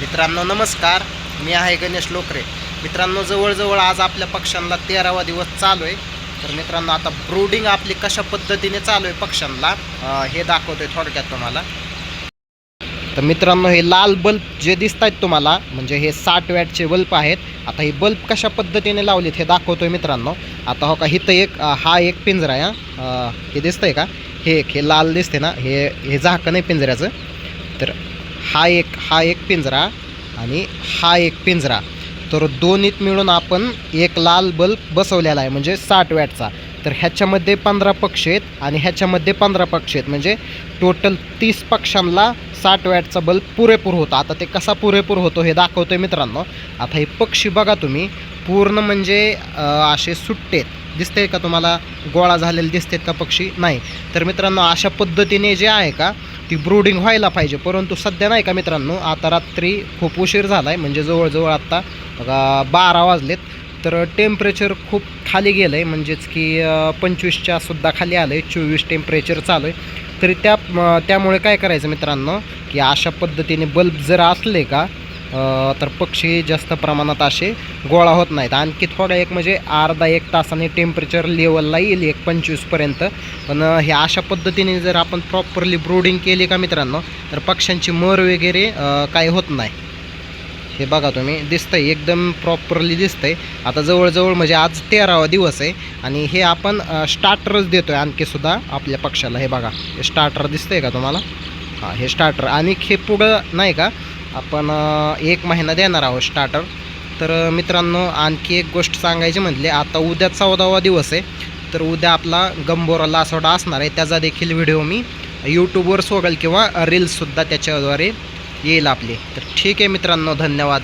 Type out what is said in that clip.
मित्रांनो नमस्कार. मी आहे गणेश लोकरे. मित्रांनो जवळजवळ आज आपल्या पक्ष्यांना तेरावा दिवस चालू आहे. तर मित्रांनो आता ब्रूडिंग आपली कशा पद्धतीने चालू आहे पक्ष्यांना हे हे दाखवतोय थोडक्यात तुम्हाला. तर मित्रांनो हे लाल बल्ब जे दिसत आहेत तुम्हाला म्हणजे हे साठ वॅटचे बल्ब आहेत. आता हे बल्ब कशा पद्धतीने लावलेत हे दाखवतोय मित्रांनो. आता हो का इथं एक हा एक पिंजरा आहे हे दिसतंय का? हे एक हे लाल दिसते ना हे हे झाकण आहे पिंजऱ्याचं. तर हा एक हा एक पिंजरा आणि हा एक पिंजरा. तर दोन्हीत मिळून आपण एक लाल बल्ब बसवलेला आहे म्हणजे साठ वॅटचा. तर ह्याच्यामध्ये पंधरा पक्षी आहेत आणि ह्याच्यामध्ये पंधरा पक्षी आहेत. म्हणजे टोटल तीस पक्षांना साठ वॅटचा बल्ब पुरेपूर होतो. आता ते कसा पुरेपूर होतो हे दाखवतो आहे मित्रांनो. आता हे पक्षी बघा तुम्ही. पूर्ण म्हणजे असे सुट्टेत दिसते का तुम्हाला? गोळा झालेले दिसतेत का पक्षी? नाही. तर मित्रांनो अशा पद्धतीने जे आहे का ती ब्रूडिंग व्हायला पाहिजे. परंतु सध्या नाही का मित्रांनो आता रात्री खूप उशीर झाला आहे म्हणजे जवळजवळ आत्ता बघा बारा वाजलेत. तर टेम्परेचर खूप खाली गेलं आहे म्हणजेच की पंचवीसच्या सुद्धा खाली आलं आहे चोवीस टेम्परेचर चालू आहे तरी त्या त्यामुळे काय करायचं मित्रांनो की अशा पद्धतीने बल्ब जर असले का तर पक्षी जास्त प्रमाणात असे गोळा होत नाहीत. आणखी थोडा एक म्हणजे अर्धा एक तासाने टेम्परेचर लेवलला येईल एक पंचवीसपर्यंत पण हे अशा पद्धतीने जर आपण प्रॉपरली ब्रूडिंग केली का मित्रांनो तर पक्ष्यांची मर वगैरे काही होत नाही. हे बघा तुम्ही दिसतंय एकदम प्रॉपरली दिसतंय. आता जवळजवळ म्हणजे आज तेरावा दिवस आहे आणि हे आपण स्टार्टरच देतो आहे आणखी सुद्धा आपल्या पक्षाला हे बघा हे स्टार्टर दिसतंय का तुम्हाला? हां हे स्टार्टर आणि हे पुढं नाही का आपण एक महिना देणार आहोत स्टार्टर तर मित्रांनो आणखी एक गोष्ट सांगायची म्हटली आता उद्या चौदावा दिवस आहे. तर उद्या आपला गंबोरा लासोडा असणार आहे. त्याचा देखील व्हिडिओ मी यूट्यूबवर सोडेल किंवा रील्ससुद्धा त्याच्याद्वारे येईल आपली. तर ठीक आहे मित्रांनो धन्यवाद.